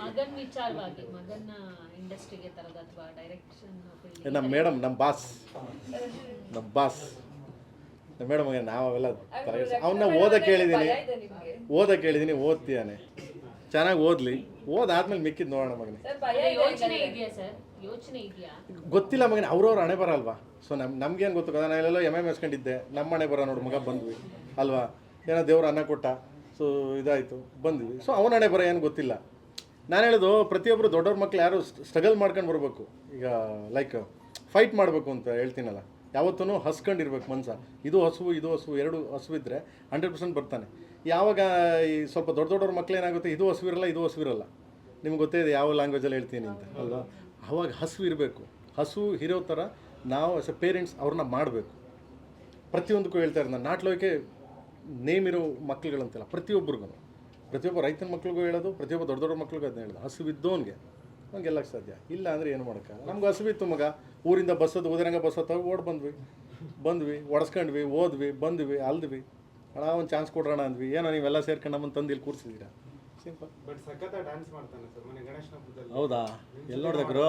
ಮಗನ್ ವಿಚಾರವಾಗಿ ಮಗನ್ನ ಇಂಡಸ್ಟ್ರಿಗೆ ತರೋದು ಅಥವಾ ಡೈರೆಕ್ಷನ್ ಏ, ನಮ್ಮ ಮೇಡಮ್ ನಮ್ಮ ಬಾಸ್ ನಮ್ಮ ಬಾಸ್ ನಮ್ಮ ಮೇಡಮ್ ನಾವೆಲ್ಲ ಅವನ್ನ ಓದಕ್ಕೆ ಹೇಳಿದ್ದೀನಿ ಓದ ಹೇಳಿದ್ದೀನಿ ಓದ್ತೀಯಾನೆ ಚೆನ್ನಾಗಿ ಓದಲಿ. ಓದಾದ್ಮೇಲೆ ಮಿಕ್ಕಿದ್ ನೋಡೋಣ ಮಗನೇ. ಯೋಚನೆ ಇದೆಯಾ ಸರ್? ಯೋಚನೆ ಇದೆಯಾ? ಗೊತ್ತಿಲ್ಲ ಮಗನೇ ಅವ್ರವ್ರ ಹಣೆ ಬರ ಅಲ್ವಾ ಸೊ ನಮ್ ನಮ್ಗೇನು ಗೊತ್ತು? ಕದ ನಾನು ಎಲ್ಲೆಲ್ಲೋ ಎಂ ಎಂ ಎಸ್ಕೊಂಡಿದ್ದೆ. ನಮ್ಮ ಹಣೆ ಬರ ನೋಡು ಮಗ ಬಂದ್ವಿ. ಅಲ್ವಾ? ಏನೋ ದೇವ್ರ ಅನ್ನ ಕೊಟ್ಟ. ಸೊ ಇದಾಯಿತು. ಬಂದ್ವಿ. ಸೊ ಅವನ ಹಣೆ ಬರ ಏನು ಗೊತ್ತಿಲ್ಲ. ನಾನು ಹೇಳೋದು ಪ್ರತಿಯೊಬ್ಬರು ದೊಡ್ಡವ್ರ ಮಕ್ಳು ಯಾರು ಸ್ಟ್ರಗಲ್ ಮಾಡ್ಕೊಂಡು ಬರಬೇಕು. ಈಗ ಲೈಕ್ ಫೈಟ್ ಮಾಡಬೇಕು ಅಂತ ಹೇಳ್ತೀನಲ್ಲ ಯಾವತ್ತೂ ಹಸ್ಕೊಂಡಿರ್ಬೇಕು ಮನ್ಸ. ಇದು ಹಸುವು, ಇದು ಹಸು ಎರಡು ಹಸುವಿದ್ರೆ ಹಂಡ್ರೆಡ್ ಪರ್ಸೆಂಟ್ ಬರ್ತಾನೆ. ಯಾವಾಗ ಈ ಸ್ವಲ್ಪ ದೊಡ್ಡ ದೊಡ್ಡವ್ರ ಮಕ್ಳು ಏನಾಗುತ್ತೆ, ಇದು ಹಸುವಿರಲ್ಲ ಇದು ಹಸುವಿರಲ್ಲ ನಿಮ್ಗೆ ಗೊತ್ತೇ ಇದೆ, ಯಾವ ಲ್ಯಾಂಗ್ವೇಜಲ್ಲಿ ಹೇಳ್ತೀನಿ ಅಂತ. ಅಲ್ವಾ? ಅವಾಗ ಹಸು ಇರಬೇಕು. ಹಸು ಇರೋ ಥರ ನಾವು ಆಸ್ ಎ ಪೇರೆಂಟ್ಸ್ ಅವ್ರನ್ನ ಮಾಡಬೇಕು. ಪ್ರತಿಯೊಂದಕ್ಕೂ ಹೇಳ್ತಾ ನಾನು ನಾಟ್ಲೋಕೆ ನೇಮ್ ಇರೋ ಮಕ್ಳುಗಳಂತೆಲ್ಲ ಪ್ರತಿಯೊಬ್ಬರಿಗೂ ಪ್ರತಿಯೊಬ್ಬ ರೈತನ ಮಕ್ಳಿಗೂ ಹೇಳೋದು ಪ್ರತಿಯೊಬ್ಬ ದೊಡ್ಡ ದೊಡ್ಡ ಮಕ್ಳಿಗೂ ಅದನ್ನ ಹೇಳೋದು. ಹಸುವಿದ್ದವನಿಗೆ ಅವ್ನಿಗೆ ಗೆಲ್ಲಕ್ಕೆ ಸಾಧ್ಯ. ಇಲ್ಲ ಅಂದರೆ ಏನು ಮಾಡಕ್ಕೆ? ನಮ್ಗೆ ಹಸುವಿತ್ತು ಮಗ. ಊರಿಂದ ಬಸ್ಸೋದು ಓದಿರಂಗ ಬಸ್ ಹತ್ತವ ಓಡ್ ಬಂದ್ವಿ. ಬಂದ್ವಿ ಒಡಸ್ಕೊಂಡ್ವಿ ಓದ್ವಿ ಬಂದ್ವಿ ಅಲ್ದ್ವಿ. ಅಣ್ಣ ಒಂದು ಚಾನ್ಸ್ ಕೊಡೋಣ ಅಂದ್ವಿ. ಏನೋ ನೀವೆಲ್ಲ ಸೇರ್ಕೊಂಡು ನಮ್ಮನ್ನು ತಂದು ಇಲ್ಲಿ ಕೂರಿಸಿದ್ದೀರಾ? ಸಿಂಪಲ್ ಬಟ್ ಸಖತ್ ಡ್ಯಾನ್ಸ್ ಮಾಡ್ತಾನೆ ಸರ್ ಮನೆ ಗಣೇಶನ ಹಬ್ಬದಲ್ಲಿ. ಹೌದಾ? ಎಲ್ಲಿ ನೋಡ್ದಕ್ರು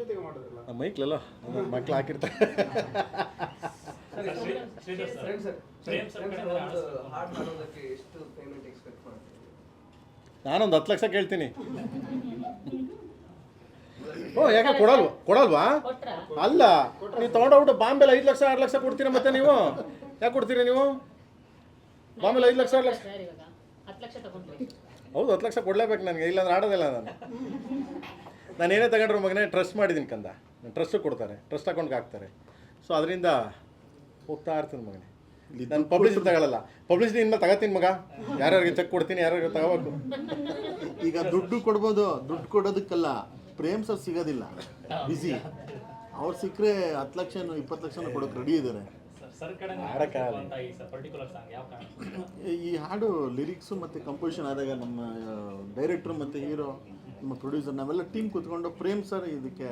ಜೊತೆಗೆ ಮಾಡೋದಿಲ್ಲ? ನಮ್ಮ ಮೈಕ್ಲೆಲ್ಲ ಮಕ್ಳು ಹಾಕಿರ್ತಾರೆ. ಹಾಡ್ ಮಾಡೋದಕ್ಕೆ ಎಷ್ಟು ನಾನೊಂದು ಹತ್ತು ಲಕ್ಷ ಕೇಳ್ತೀನಿ. ಓ ಯಾಕೆ ಕೊಡಲ್ವಾ? ಕೊಡಲ್ವಾ? ಅಲ್ಲ ನೀವು ತೊಗೊಂಡೋಗ್ಬಿಟ್ಟು ಬಾಂಬೆಲಿ ಐದು ಲಕ್ಷ ಆರು ಲಕ್ಷ ಕೊಡ್ತೀರಾ ಮತ್ತೆ ನೀವು? ಯಾಕೆ ಕೊಡ್ತೀರಿ ನೀವು? ಬಾಂಬೆಲಿ ಐದು ಲಕ್ಷ ಆರು ಲಕ್ಷ? ಹೌದು ಹತ್ತು ಲಕ್ಷ ಕೊಡಲೇಬೇಕು ನನಗೆ ಇಲ್ಲಾಂದ್ರೆ ಆಡೋದಿಲ್ಲ ನಾನು. ನಾನು ಏನೇ ತಗೊಂಡ್ರು ಮಗನೇ ಟ್ರಸ್ಟ್ ಮಾಡಿದ್ದೀನಿ ಕಂದ. ಟ್ರಸ್ಟು ಕೊಡ್ತಾರೆ ಟ್ರಸ್ಟ್ ಅಕೌಂಟ್ಗೆ ಹಾಕ್ತಾರೆ. ಸೊ ಅದರಿಂದ ಹೋಗ್ತಾ ಇರ್ತೀನಿ ಮಗನೇ. ನಾನು ಪಬ್ಲಿಸಿಟಿ ತಗೊಳ್ಳಲ್ಲ ಪಬ್ಲಿಸಿಟಿ ಇನ್ಮೇಲೆ ತಗೋತೀನಿ ಮಗ. ಯಾರ್ಯಾರಿಗೆ ಚೆಕ್ ಕೊಡ್ತೀನಿ, ಯಾರ್ಯಾರಿಗೆ ತಗೋಬೇಕು. ಈಗ ದುಡ್ಡು ಕೊಡ್ಬೋದು, ದುಡ್ಡು ಕೊಡೋದಕ್ಕಲ್ಲ, ಪ್ರೇಮ್ ಸರ್ ಸಿಗೋದಿಲ್ಲ. ಬಿಸಿ ಅವ್ರು ಸಿಕ್ಕರೆ ಹತ್ತು ಲಕ್ಷ ಇಪ್ಪತ್ತು ಲಕ್ಷ ಕೊಡೋಕೆ ರೆಡಿ ಇದ್ದಾರೆ ಈ ಹಾಡು ಲಿರಿಕ್ಸು ಮತ್ತು ಕಂಪೋಸಿಷನ್ ಆದಾಗ ನಮ್ಮ ಡೈರೆಕ್ಟ್ರು ಮತ್ತು ಹೀರೋ ನಮ್ಮ ಪ್ರೊಡ್ಯೂಸರ್ ನಾವೆಲ್ಲ ಟೀಮ್ ಕೂತ್ಕೊಂಡು ಪ್ರೇಮ್ ಸರ್ ಇದಕ್ಕೆ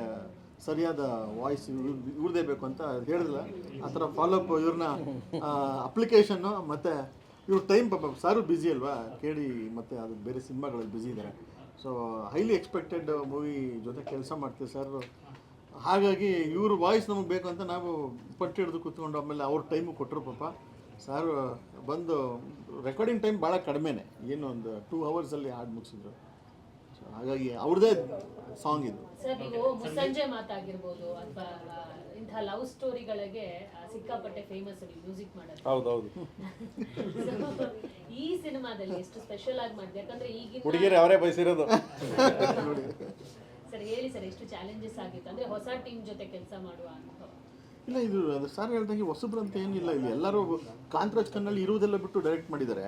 ಸರಿಯಾದ ವಾಯ್ಸ್ ಇವ್ರದೇ ಬೇಕು ಅಂತ ಹೇಳಿದ್ಲ. ಆ ಥರ ಫಾಲೋಅಪ್ ಇವ್ರನ್ನ ಅಪ್ಲಿಕೇಶನ್ನು ಮತ್ತು ಇವ್ರ ಟೈಮ್ ಪಾಪ ಸಾರು ಬ್ಯುಸಿ ಅಲ್ವಾ? ಕೇಳಿ ಮತ್ತು ಅದು ಬೇರೆ ಸಿನಿಮಾಗಳಲ್ಲಿ ಬ್ಯುಸಿ ಇದ್ದಾರೆ ಸೊ ಹೈಲಿ ಎಕ್ಸ್ಪೆಕ್ಟೆಡ್ ಮೂವಿ ಜೊತೆ ಕೆಲಸ ಮಾಡ್ತೀವಿ ಸರ್ ಹಾಗಾಗಿ ಇವ್ರ ವಾಯ್ಸ್ ನಮಗೆ ಬೇಕು ಅಂತ ನಾವು ಪಟ್ಟಿ ಹಿಡಿದು ಕೂತ್ಕೊಂಡು ಆಮೇಲೆ ಅವ್ರ ಟೈಮು ಕೊಟ್ಟರು ಪಾಪ. ಸಾರು ಬಂದು ರೆಕಾರ್ಡಿಂಗ್ ಟೈಮ್ ಭಾಳ ಕಡಿಮೆನೆ. ಏನು ಒಂದು ಟೂ ಅವರ್ಸಲ್ಲಿ ಹಾಡು ಮುಗಿಸಿದ್ರು. ಹಾಗಾಗಿ ಅವ್ರದೇ ಸಾಂಗ್ ಇದು. ಸರ್ ನೀವು ಮುಸ್ಸಂಜೆ ಮಾತಾಗಿರ್ಬೋದು ಅಥವಾ ಇಂತಹ ಲವ್ ಸ್ಟೋರಿಗಳಿಗೆ ಸಿಕ್ಕಾಪಟ್ಟೆ ಫೇಮಸ್ ನೀವು ಮ್ಯೂಸಿಕ್ ಮಾಡೋದು. ಹೌದು ಹೌದು ಈ ಸಿನಿಮಾದಲ್ಲಿ ಎಷ್ಟು ಸ್ಪೆಷಲ್ ಆಗಿ ಮಾಡಿದೆ. ಯಾಕಂದ್ರೆ ಈಗಿನ ಹುಡುಗಿಯರು ಅವರೇ ಬಯಸಿರೋದು. ಸರ್ ಹೇಳಿ ಸರ್ ಎಷ್ಟು ಚಾಲೆಂಜಸ್ ಆಗಿತ್ತು? ಅಂದ್ರೆ ಹೊಸ ಟೀಮ್ ಜೊತೆ ಕೆಲಸ ಮಾಡುವ ಅಂತ. ಇಲ್ಲ ಇದು ಸರ್ ಹೇಳ್ದಂಗೆ ಹೊಸಬ್ರಂತ ಏನಿಲ್ಲ. ಇಲ್ಲಿ ಎಲ್ಲರೂ ಕಾಂತರಾಜ್ ಕಣ್ಣಲ್ಲಿ ಇರುವುದೆಲ್ಲ ಬಿಟ್ಟು ಡೈರೆಕ್ಟ್ ಮಾಡಿದ್ದಾರೆ.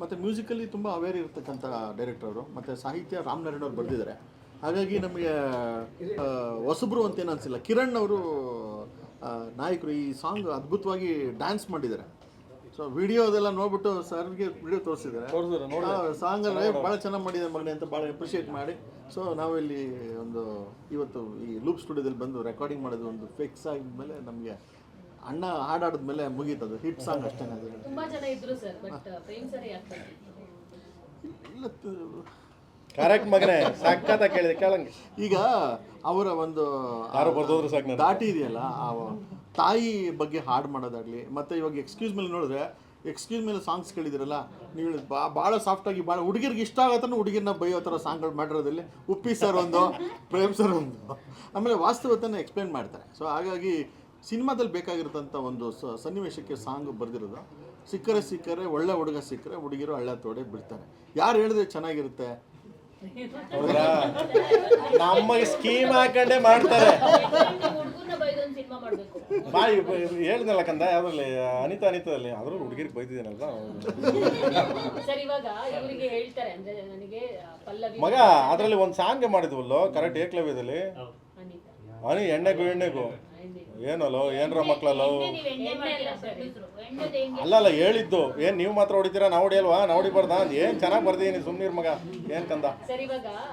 ಮತ್ತು ಮ್ಯೂಸಿಕಲ್ಲಿ ತುಂಬ ಅವೇರ್ ಇರತಕ್ಕಂಥ ಡೈರೆಕ್ಟರ್ ಅವರು. ಮತ್ತು ಸಾಹಿತ್ಯ ರಾಮನಾರಾಯಣ ಅವ್ರು ಬರೆದಿದ್ದಾರೆ. ಹಾಗಾಗಿ ನಮಗೆ ಹೊಸಬ್ರು ಅಂತ ಏನು ಅನಿಸಿಲ್ಲ. ಕಿರಣ್ ಅವರು ನಾಯಕರು ಈ ಸಾಂಗ್ ಅದ್ಭುತವಾಗಿ ಡ್ಯಾನ್ಸ್ ಮಾಡಿದ್ದಾರೆ. ಸೊ ವಿಡಿಯೋ ಅದೆಲ್ಲ ನೋಡ್ಬಿಟ್ಟು ಸರ್ಗೆ ವಿಡಿಯೋ ತೋರಿಸಿದ್ದಾರೆ. ಸಾಂಗ್ ಅಂದರೆ ಭಾಳ ಚೆನ್ನಾಗಿ ಮಾಡಿದೆ ಮಗನೆ ಅಂತ ಭಾಳ ಅಪ್ರಿಷಿಯೇಟ್ ಮಾಡಿ. ಸೊ ನಾವಿಲ್ಲಿ ಒಂದು ಇವತ್ತು ಈ ಲೂಪ್ ಸ್ಟುಡಿಯೋದಲ್ಲಿ ಬಂದು ರೆಕಾರ್ಡಿಂಗ್ ಮಾಡೋದು ಒಂದು ಫಿಕ್ಸ್ ಆಗಿದ್ಮೇಲೆ ನಮಗೆ ಅಣ್ಣ ಹಾಡಾಡಿದ್ಮೇಲೆ ಮುಗೀತದು ಹಿಟ್ ಸಾಂಗ್ ಅಷ್ಟೇ ಅದು. ತುಂಬಾ ಜನ ಇದ್ರು ಸರ್ ಬಟ್ ಪ್ರೇಮ್ ಸರ್ ಯಾಕೆ ಇಲ್ಲ ಕರೆಕ್ಟ್ ಮಗನೇ ಸಖತ್ತ ಕೇಳಿದೆ ಕೇಳಂಗೆ. ಈಗ ಅವರ ಒಂದು ಯಾರೋ ಬರ್ದೋದ್ರು ಸಾಕು ನನಗೆ. ದಾಟಿ ಇದೆಯಲ್ಲ ಆ ತಾಯಿ ಬಗ್ಗೆ ಹಾಡು ಮಾಡೋದಾಗ್ಲಿ ಮತ್ತೆ ಇವಾಗ ಎಕ್ಸ್ಕ್ಯೂಸ್ ಮೇಲೆ ನೋಡಿದ್ರೆ ಎಕ್ಸ್ಕ್ಯೂಸ್ ಮೇಲೆ ಸಾಂಗ್ಸ್ ಕೇಳಿದಿರಲ್ಲ ನೀವು ಭಾಳ ಸಾಫ್ಟಾಗಿ ಭಾಳ ಹುಡುಗಿರ್ಗೆ ಇಷ್ಟ ಆಗತ್ತನ್ನು ಹುಡುಗಿರನ್ನ ಬೈಯೋ ಥರ ಸಾಂಗ್ಗಳು ಮಾಡಿರೋದ್ರಲ್ಲಿ ಉಪ್ಪಿ ಸರ್ ಒಂದು ಪ್ರೇಮ್ ಸರ್ ಒಂದು. ಆಮೇಲೆ ವಾಸ್ತವತನ ಎಕ್ಸ್ಪ್ಲೇನ್ ಮಾಡ್ತಾರೆ. ಸೊ ಹಾಗಾಗಿ ಸಿನಿಮಾದಲ್ಲಿ ಬೇಕಾಗಿರೋಂಥ ಒಂದು ಸ- ಸನ್ನಿವೇಶಕ್ಕೆ ಸಾಂಗ್ ಬರೆದಿರೋದು. ಸಿಕ್ಕರೆ ಸಿಕ್ಕರೆ ಒಳ್ಳೆ ಹುಡುಗ ಸಿಕ್ಕರೆ ಹುಡುಗಿರು ಹಳ್ಳ ತೋಡೆ ಬಿಡ್ತಾರೆ. ಯಾರು ಹೇಳಿದ್ರೆ ಚೆನ್ನಾಗಿರುತ್ತೆ? ನಮ್ಮ ಸ್ಕೀಮ್ ಹಾಕೊಂಡೇ ಮಾಡ್ತಾರೆ. ಹುಡುಗನ ಬೈದೊಂದು ಸಿನಿಮಾ ಮಾಡ್ಬೇಕು ಬಾ ಹೇಳಿದ್ನಲ್ಲ ಕಂದ ಯಾವ್ದ್ರಲ್ಲಿ ಅನಿತಾ ಅನಿತಾದಲ್ಲಿ? ಅದ್ರಲ್ಲಿ ಹುಡುಗಿರಿಗೆ ಬೈದಿದ್ದೇನಲ್ವಾ ಸರ್ ಇವಾಗ ಇವರಿಗೆ ಹೇಳ್ತಾರೆ ನನಗೆ ಪಲ್ಲವಿ ಮಗ ಅದರಲ್ಲಿ ಒಂದು ಸಾಂಗ್ ಮಾಡಿದ್ವಲ್ಲೋ ಕರೆಕ್ಟ್ ಏಕ್ಲವ್ಯದಲ್ಲಿ? ಅನಿತಾ. ಅನಿ ಎಣ್ಣೆಗೂ ಎಣ್ಣೆಗೂ. ಏನಲ್ಲೋ ಏನ್ರ ಮಕ್ಳಲ್ಲೋ. ಅಲ್ಲಲ್ಲ ಹೇಳಿದ್ದು. ಏನ್ ನೀವು ಮಾತ್ರ ಹೊಡಿತೀರಾ? ನಾವು ಹೊಡಿಯಲ್ವಾ? ನಾವು ಹೊಡಿಬಾರ್ದಾ? ಏನ್ ಚೆನ್ನಾಗಿ ಬರ್ದೀನಿ ಸುಮ್ನಿರ್ ಮಗ? ಏನ್ ಕಂದ?